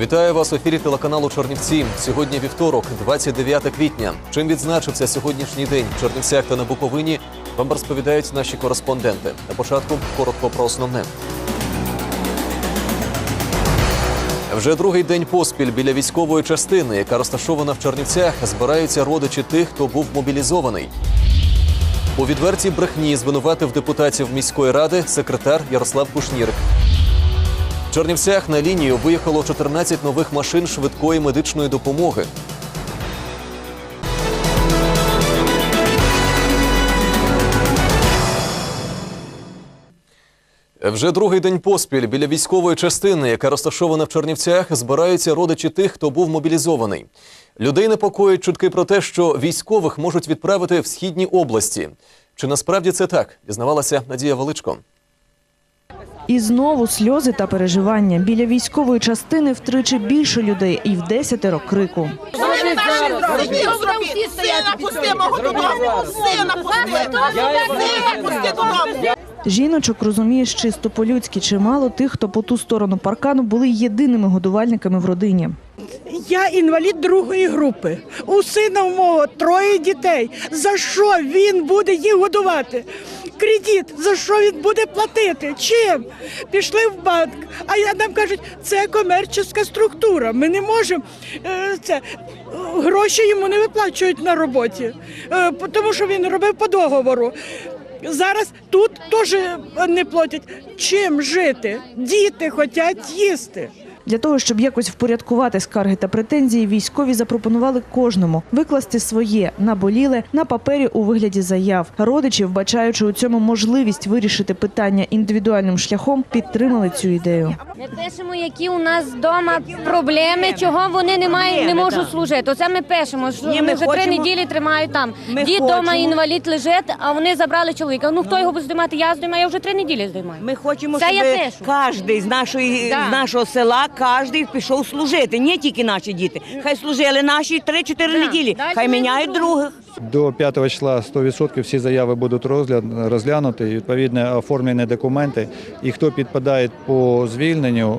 Вітаю вас в ефірі телеканалу Чернівці. Сьогодні вівторок, 29 квітня. Чим відзначився сьогоднішній день в Чернівцях та на Буковині, вам розповідають наші кореспонденти. На початку коротко про основне. Вже другий день поспіль біля військової частини, яка розташована в Чернівцях, збираються родичі тих, хто був мобілізований. У відвертій брехні звинуватив депутатів міської ради секретар Ярослав Кушнірик. В Чернівцях на лінію виїхало 14 нових машин швидкої медичної допомоги. Вже другий день поспіль біля військової частини, яка розташована в Чернівцях, збираються родичі тих, хто був мобілізований. Людей непокоїть чутки про те, що військових можуть відправити в східні області. Чи насправді це так? Дізнавалася Надія Величко. І знову сльози та переживання. Біля військової частини втричі більше людей і в десятеро крику. Сина пусти мого додому. Сина пусти. Додому. Жіночок розумієш чисто по-людськи. Чимало тих, хто по ту сторону паркану були єдиними годувальниками в родині. Я інвалід другої групи. У сина мого троє дітей. За що він буде їх годувати? Кредит, за що він буде платити? Чим? Пішли в банк, а нам кажуть, це комерційна структура. Ми не можемо е, це гроші йому не виплачують на роботі, е, тому що він робив по договору. Зараз тут теж не платять. Чим жити? Діти хочуть їсти. Для того, щоб якось впорядкувати скарги та претензії, військові запропонували кожному викласти своє наболіле на папері у вигляді заяв. Родичі, вбачаючи у цьому можливість вирішити питання індивідуальним шляхом, підтримали цю ідею. Ми пишемо, які у нас вдома проблеми, чого вони не мають, не можуть служити. Оце ми пишемо. Що Ні, вони ми вже три хочемо- неділі тримають там. Ми Дід хочемо- вдома інвалід лежить, а вони забрали чоловіка. Ну хто його буде здимати? Я здимаю, я вже три неділі здимаю. Ми хочемо, Це я щоб кожен з нашої Да. з нашого села, кожен пішов служити. Не тільки наші діти. Хай служили наші 3-4 неділі. Хай міняють других. До 5 числа 100% всі заяви будуть розгля- розглянуті, і, відповідно оформлені документи. І хто підпадає по звільненню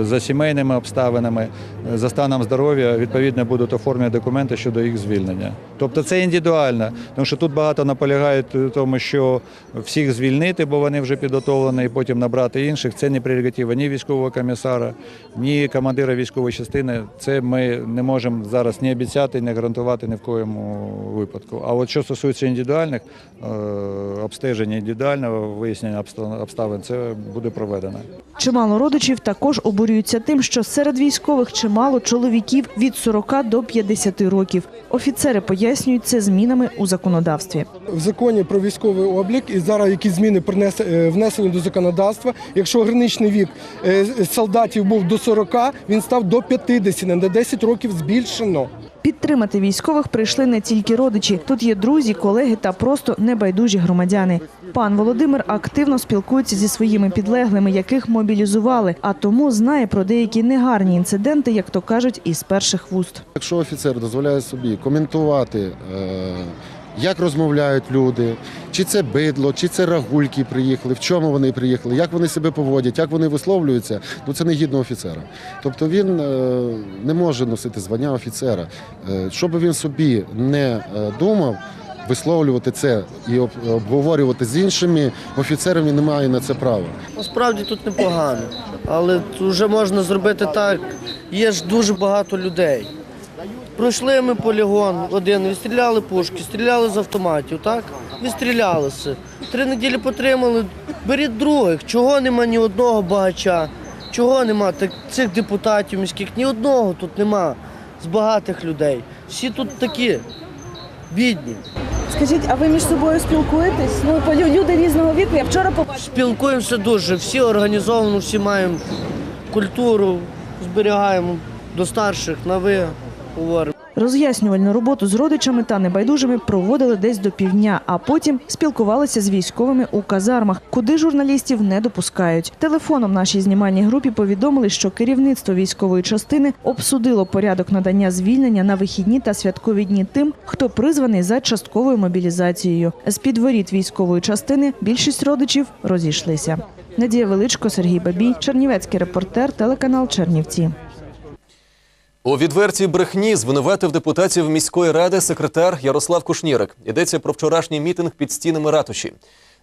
е, за сімейними обставинами, е, за станом здоров'я, відповідно будуть оформлені документи щодо їх звільнення. Тобто це індивідуально, тому що тут багато наполягають в тому, що всіх звільнити, бо вони вже підготовлені, і потім набрати інших. Це не прерогатива ні військового комісара, ні командира військової частини. Це ми не можемо зараз ні обіцяти, ні гарантувати ні в коєму випадку. А от що стосується індивідуальних е, обстежень, індивідуального вияснення обставин, це буде проведено. Чимало родичів також обурюються тим, що серед військових чимало чоловіків від 40 до 50 років. Офіцери пояснюють це змінами у законодавстві. в законі про військовий облік і зараз які зміни принес- е, внесені до законодавства. Якщо граничний вік е, солдатів був до 40, він став до 50, на 10 років збільшено. Підтримати військових прийшли не тільки родичі. Тут є друзі, колеги та просто небайдужі громадяни. Пан Володимир активно спілкується зі своїми підлеглими, яких мобілізували, а тому знає про деякі негарні інциденти, як то кажуть, із перших вуст. Якщо офіцер дозволяє собі коментувати, е, як розмовляють люди, чи це бидло, чи це рагульки приїхали, в чому вони приїхали, як вони себе поводять, як вони висловлюються, ну це не гідно офіцера. Тобто він е, не може носити звання офіцера. Е, Що би він собі не е, думав, висловлювати це і обговорювати з іншими офіцерами немає на це права. Насправді тут непогано, але вже можна зробити так. Є ж дуже багато людей. Пройшли ми полігон один, відстріляли пушки, стріляли з автоматів, так? Відстрілялися. Три неділі потримали. Беріть других. Чого нема ні одного багача? Чого нема так- цих депутатів міських? Ні одного тут нема з багатих людей. Всі тут такі бідні. Скажіть, а ви між собою спілкуєтесь? Ну, люди різного віку. Я вчора побачила. Спілкуємося дуже, всі організовано, всі маємо культуру, зберігаємо до старших на ви говоримо. Роз'яснювальну роботу з родичами та небайдужими проводили десь до півдня, а потім спілкувалися з військовими у казармах, куди журналістів не допускають. Телефоном нашій знімальній групі повідомили, що керівництво військової частини обсудило порядок надання звільнення на вихідні та святкові дні тим, хто призваний за частковою мобілізацією. З під воріт військової частини більшість родичів розійшлися. Надія Величко, Сергій Бабій, Чернівецький репортер, телеканал Чернівці. У відвертій брехні звинуватив депутатів міської ради секретар Ярослав Кушнірик. Йдеться про вчорашній мітинг під стінами ратуші.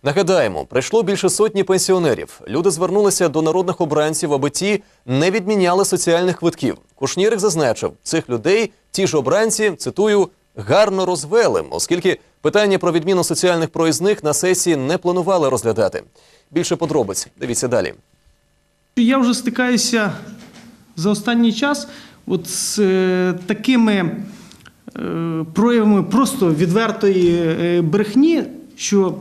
Нагадаємо, прийшло більше сотні пенсіонерів. Люди звернулися до народних обранців, аби ті не відміняли соціальних квитків. Кушнірик зазначив, цих людей ті ж обранці, цитую, гарно розвели, оскільки питання про відміну соціальних проїзних на сесії не планували розглядати. Більше подробиць дивіться далі. Я вже стикаюся за останній час от з е, такими е, проявами просто відвертої е, брехні, що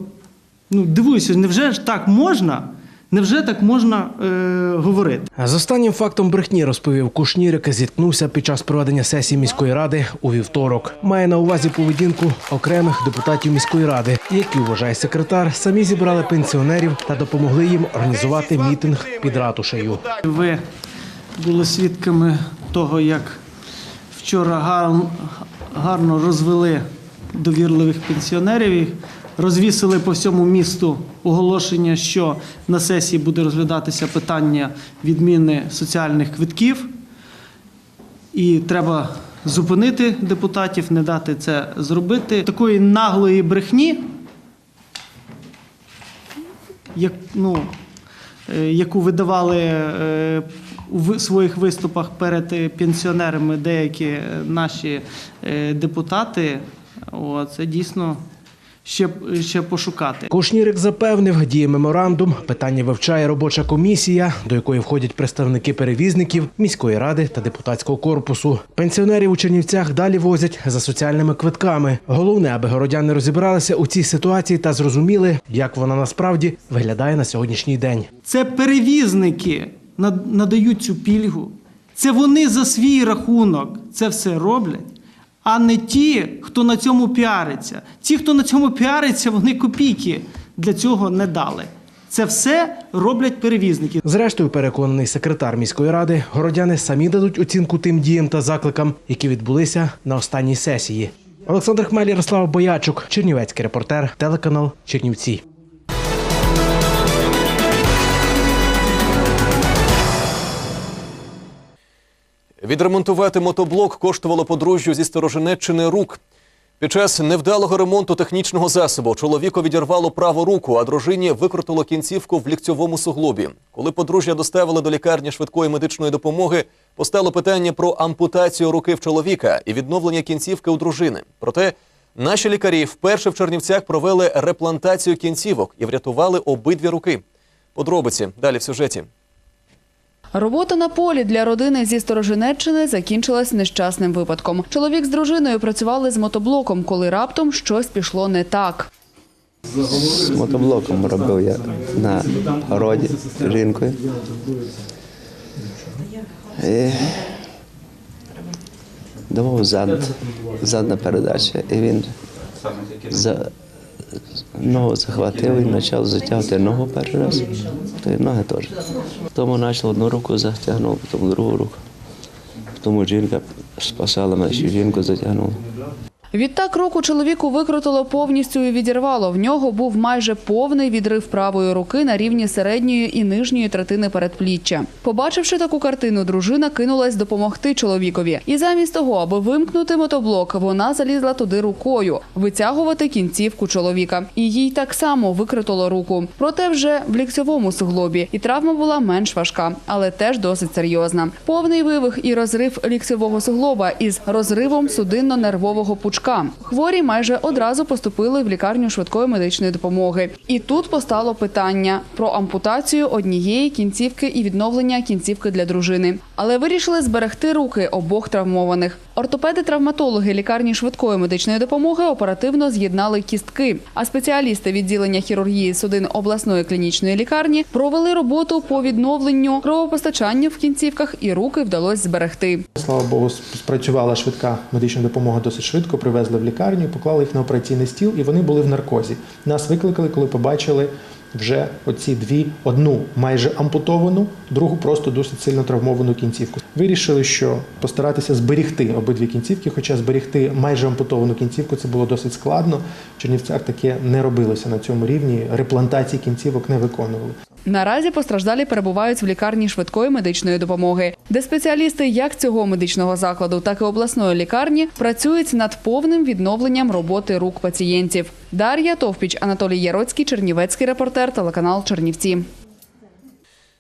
ну, дивуюся, невже ж так можна? Невже так можна е, говорити? З останнім фактом брехні розповів Кушнірик, зіткнувся під час проведення сесії міської ради у вівторок. Має на увазі поведінку окремих депутатів міської ради, які вважає секретар, самі зібрали пенсіонерів та допомогли їм організувати мітинг під ратушею. Ви були свідками того, як вчора гарно, розвели довірливих пенсіонерів. Розвісили по всьому місту оголошення, що на сесії буде розглядатися питання відміни соціальних квитків, і треба зупинити депутатів, не дати це зробити. Такої наглої брехні, як, ну, яку видавали в у своїх виступах перед е, пенсіонерами деякі е, наші е, депутати, о, це дійсно ще, ще пошукати. Кушнірик запевнив, діє меморандум. Питання вивчає робоча комісія, до якої входять представники перевізників, міської ради та депутатського корпусу. Пенсіонерів у Чернівцях далі возять за соціальними квитками. Головне, аби городяни розібралися у цій ситуації та зрозуміли, як вона насправді виглядає на сьогоднішній день. Це перевізники над- надають цю пільгу. Це вони за свій рахунок це все роблять, а не ті, хто на цьому піариться. Ті, хто на цьому піариться, вони копійки для цього не дали. Це все роблять перевізники. Зрештою, переконаний секретар міської ради, городяни самі дадуть оцінку тим діям та закликам, які відбулися на останній сесії. Олександр Хмель, Ярослав Боячук, Чернівецький репортер, телеканал Чернівці. Відремонтувати мотоблок коштувало подружжю зі Сторожинеччини рук. Під час невдалого ремонту технічного засобу чоловіку відірвало праву руку, а дружині викрутило кінцівку в ліктьовому суглобі. Коли подружжя доставили до лікарні швидкої медичної допомоги, постало питання про ампутацію руки в чоловіка і відновлення кінцівки у дружини. Проте наші лікарі вперше в Чернівцях провели реплантацію кінцівок і врятували обидві руки. Подробиці далі в сюжеті. Робота на полі для родини зі Сторожинеччини закінчилась нещасним випадком. Чоловік з дружиною працювали з мотоблоком, коли раптом щось пішло не так. З мотоблоком робив я на городі жінкою. І давав зад, задна передача, і він за ногу захватив і почав затягувати ногу перший раз, то й ноги теж. Тому почав одну руку затягнув, потім другу руку. Тому жінка спасала мене, жінку затягнула. Відтак руку чоловіку викрутило повністю і відірвало. В нього був майже повний відрив правої руки на рівні середньої і нижньої третини передпліччя. Побачивши таку картину, дружина кинулась допомогти чоловікові. І замість того, аби вимкнути мотоблок, вона залізла туди рукою, витягувати кінцівку чоловіка. І їй так само викрутило руку. Проте вже в ліктьовому суглобі. І травма була менш важка, але теж досить серйозна. Повний вивих і розрив ліктьового суглоба із розривом судинно-нервового пучка. Хворі майже одразу поступили в лікарню швидкої медичної допомоги. І тут постало питання про ампутацію однієї кінцівки і відновлення кінцівки для дружини. Але вирішили зберегти руки обох травмованих. Ортопеди-травматологи лікарні швидкої медичної допомоги оперативно з'єднали кістки. А спеціалісти відділення хірургії судин обласної клінічної лікарні провели роботу по відновленню кровопостачання в кінцівках, і руки вдалося зберегти. Слава Богу, спрацювала швидка медична допомога досить швидко. Привезли в лікарню, поклали їх на операційний стіл, і вони були в наркозі. Нас викликали, коли побачили вже оці дві: одну майже ампутовану, другу просто досить сильно травмовану кінцівку. Вирішили, що постаратися зберігти обидві кінцівки, хоча зберігти майже ампутовану кінцівку це було досить складно. В Чернівцях таке не робилося на цьому рівні. Реплантації кінцівок не виконували. Наразі постраждалі перебувають в лікарні швидкої медичної допомоги, де спеціалісти як цього медичного закладу, так і обласної лікарні працюють над повним відновленням роботи рук пацієнтів. Дар'я Товпіч, Анатолій Яроцький, Чернівецький репортер, телеканал Чернівці.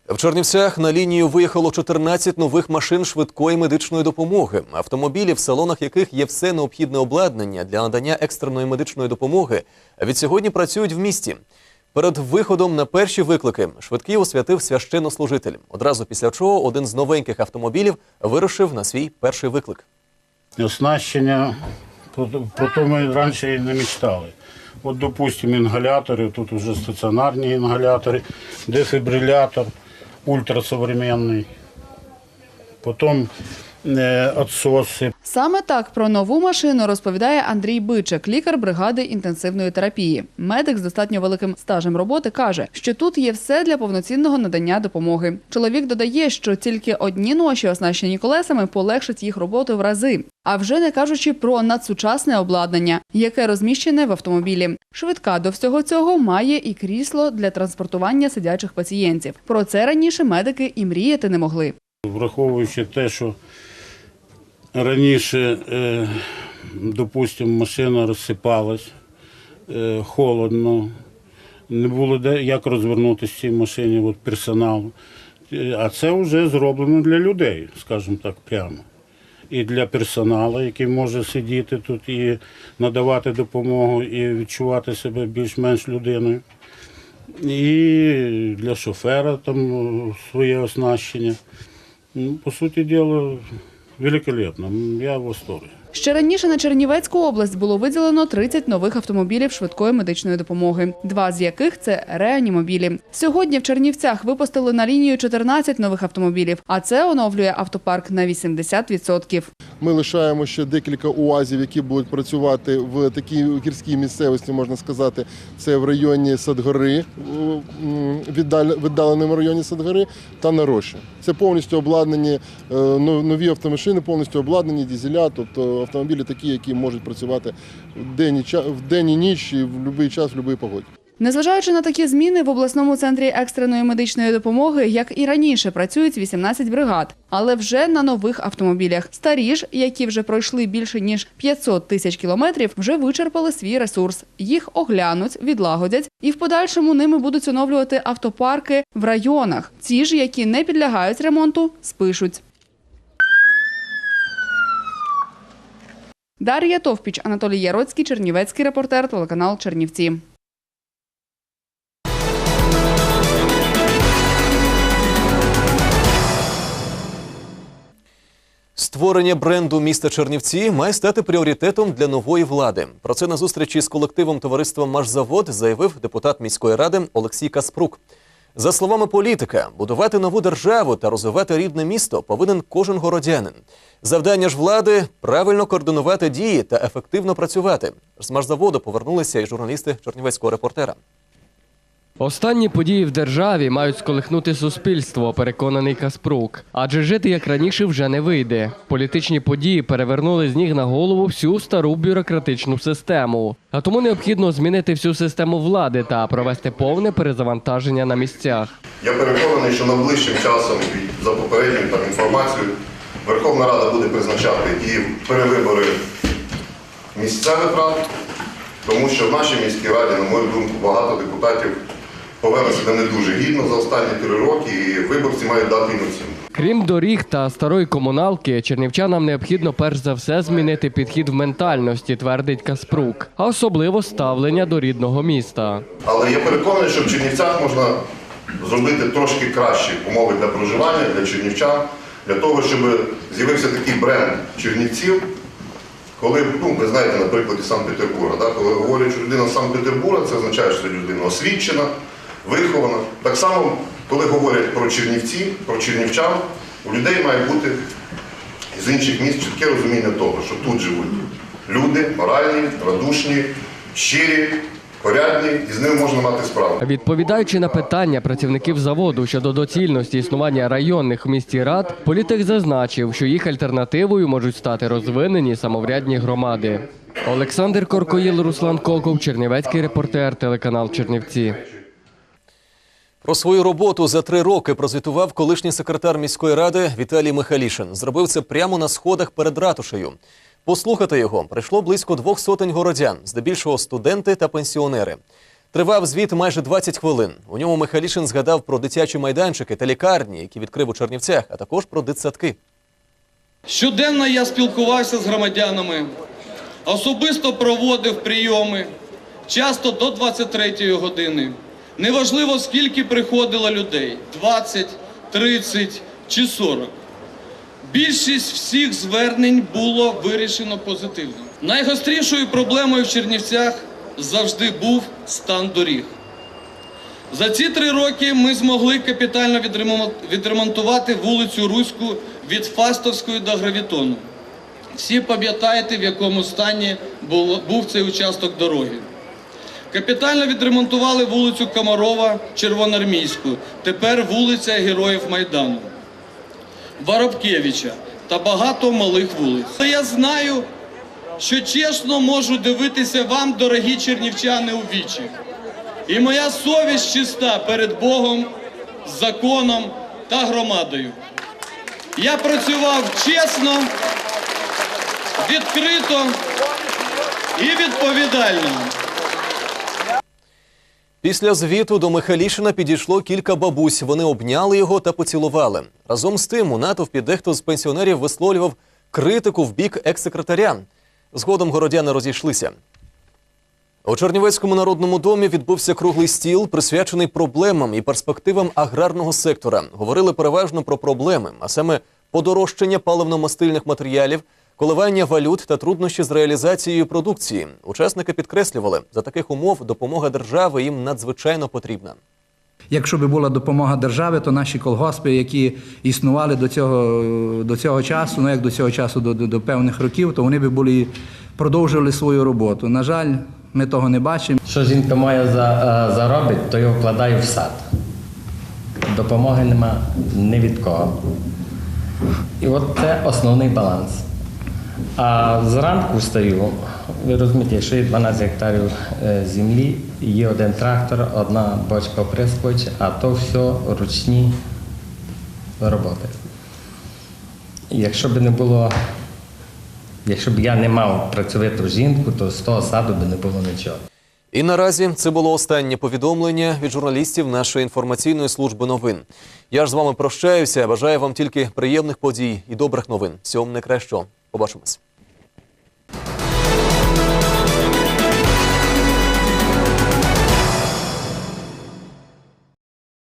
В Чернівцях на лінію виїхало 14 нових машин швидкої медичної допомоги, автомобілі, в салонах яких є все необхідне обладнання для надання екстреної медичної допомоги. Від сьогодні працюють в місті. Перед виходом на перші виклики швидкий освятив священнослужитель. Одразу після чого один з новеньких автомобілів вирушив на свій перший виклик. Оснащення, про, то ми раніше і не мечтали. От, допустимо, інгалятори, тут вже стаціонарні інгалятори, дефібрилятор ультрасовременний, потім отсоси, Саме так про нову машину розповідає Андрій Бичак, лікар бригади інтенсивної терапії. Медик з достатньо великим стажем роботи каже, що тут є все для повноцінного надання допомоги. Чоловік додає, що тільки одні ноші, оснащені колесами, полегшать їх роботу в рази. А вже не кажучи про надсучасне обладнання, яке розміщене в автомобілі. Швидка до всього цього має і крісло для транспортування сидячих пацієнтів. Про це раніше медики і мріяти не могли. враховуючи те, що раніше, е, допустимо, машина розсипалась, е, холодно, не було де як розвернутися в цій машині, от персоналу. Е, А це вже зроблено для людей, скажімо так, прямо. І для персоналу, який може сидіти тут і надавати допомогу, і відчувати себе більш-менш людиною. І для шофера там своє оснащення. Ну, по суті діла, великолепно. Я в восторгі. Ще раніше на Чернівецьку область було виділено 30 нових автомобілів швидкої медичної допомоги, два з яких це реанімобілі. Сьогодні в Чернівцях випустили на лінію 14 нових автомобілів, а це оновлює автопарк на 80%. Ми лишаємо ще декілька уазів, які будуть працювати в такій гірській місцевості, можна сказати, це в районі Садгори, м, віддаленому районі Садгори та на Роші. Це повністю обладнані е, нові автомашини, повністю обладнані дізеля, тобто автомобілі такі, які можуть працювати в день і, ніч, і в будь-який час, в будь-якій погоді. Незважаючи на такі зміни, в обласному центрі екстреної медичної допомоги, як і раніше, працюють 18 бригад, але вже на нових автомобілях. Старі ж, які вже пройшли більше ніж 500 тисяч кілометрів, вже вичерпали свій ресурс. Їх оглянуть, відлагодять, і в подальшому ними будуть оновлювати автопарки в районах. Ці ж, які не підлягають ремонту, спишуть. Дар'я Товпіч, Анатолій Яроцький, Чернівецький репортер, телеканал Чернівці. Створення бренду міста Чернівці має стати пріоритетом для нової влади. Про це на зустрічі з колективом товариства Машзавод заявив депутат міської ради Олексій Каспрук. За словами політика, будувати нову державу та розвивати рідне місто повинен кожен городянин. Завдання ж влади правильно координувати дії та ефективно працювати. З Машзаводу повернулися і журналісти Чернівецького репортера. Останні події в державі мають сколихнути суспільство, переконаний Каспрук. Адже жити як раніше вже не вийде. Політичні події перевернули з ніг на голову всю стару бюрократичну систему. А тому необхідно змінити всю систему влади та провести повне перезавантаження на місцях. Я переконаний, що найближчим часом, за попередньою там інформацією, Верховна Рада буде призначати і перевибори місцевих рад, тому що в нашій міській раді, на мою думку, багато депутатів повели себе не дуже гідно за останні три роки, і виборці мають дати їм оцінку. Крім доріг та старої комуналки, чернівчанам необхідно перш за все змінити підхід в ментальності, твердить Каспрук, а особливо ставлення до рідного міста. Але я переконаний, що в Чернівцях можна зробити трошки кращі умови для проживання, для чернівчан, для того, щоб з'явився такий бренд чернівців. Коли, ну, ви знаєте, на прикладі Санкт-Петербурга, да, коли говорять, що людина з Санкт-Петербурга, це означає, що людина освічена, вихована. Так само, коли говорять про чернівці, про чернівчан, у людей має бути з інших міст чітке розуміння того, що тут живуть люди моральні, радушні, щирі, порядні, і з ними можна мати справу. Відповідаючи на питання працівників заводу щодо доцільності існування районних в місті рад, політик зазначив, що їх альтернативою можуть стати розвинені самоврядні громади. Олександр Коркоїл, Руслан Коков, Чернівецький репортер, телеканал Чернівці. Про свою роботу за три роки прозвітував колишній секретар міської ради Віталій Михалішин. Зробив це прямо на сходах перед ратушею. Послухати його прийшло близько двох сотень городян, здебільшого студенти та пенсіонери. Тривав звіт майже 20 хвилин. У ньому Михалішин згадав про дитячі майданчики та лікарні, які відкрив у Чернівцях, а також про дитсадки. Щоденно я спілкувався з громадянами, особисто проводив прийоми, часто до 23 години. Неважливо, скільки приходило людей 20, 30 чи 40. Більшість всіх звернень було вирішено позитивно. Найгострішою проблемою в Чернівцях завжди був стан доріг. За ці три роки ми змогли капітально відремонтувати вулицю Руську від Фастовської до Гравітону. Всі пам'ятаєте, в якому стані був цей участок дороги. Капітально відремонтували вулицю Комарова, Червоноармійську, тепер вулиця Героїв Майдану, Воробкевича та багато малих вулиць. Я знаю, що чесно можу дивитися вам, дорогі чернівчани, у вічі. І моя совість чиста перед Богом, законом та громадою. Я працював чесно, відкрито і відповідально. Після звіту до Михалішина підійшло кілька бабусь. Вони обняли його та поцілували. Разом з тим у натовпі дехто з пенсіонерів висловлював критику в бік екс-секретаря. Згодом городяни розійшлися. У Чернівецькому народному домі відбувся круглий стіл, присвячений проблемам і перспективам аграрного сектора. Говорили переважно про проблеми, а саме подорожчання паливно-мастильних матеріалів, коливання валют та труднощі з реалізацією продукції. Учасники підкреслювали, за таких умов допомога держави їм надзвичайно потрібна. Якщо б була допомога держави, то наші колгоспи, які існували до цього, до цього часу, ну як до цього часу, до, до, до певних років, то вони б були продовжували свою роботу. На жаль, ми того не бачимо. Що жінка має за, е, заробить, то його вкладає в сад. Допомоги нема ні від кого. І от це основний баланс. А зранку встаю, ви розумієте, якщо є 12 гектарів е, землі, є один трактор, одна бочка прискоч, а то все ручні роботи. Якщо б не було, якщо б я не мав працьовиту жінку, то з того саду б не було нічого. І наразі це було останнє повідомлення від журналістів нашої інформаційної служби новин. Я ж з вами прощаюся. Бажаю вам тільки приємних подій і добрих новин. Всього вам найкращого. Побачимось.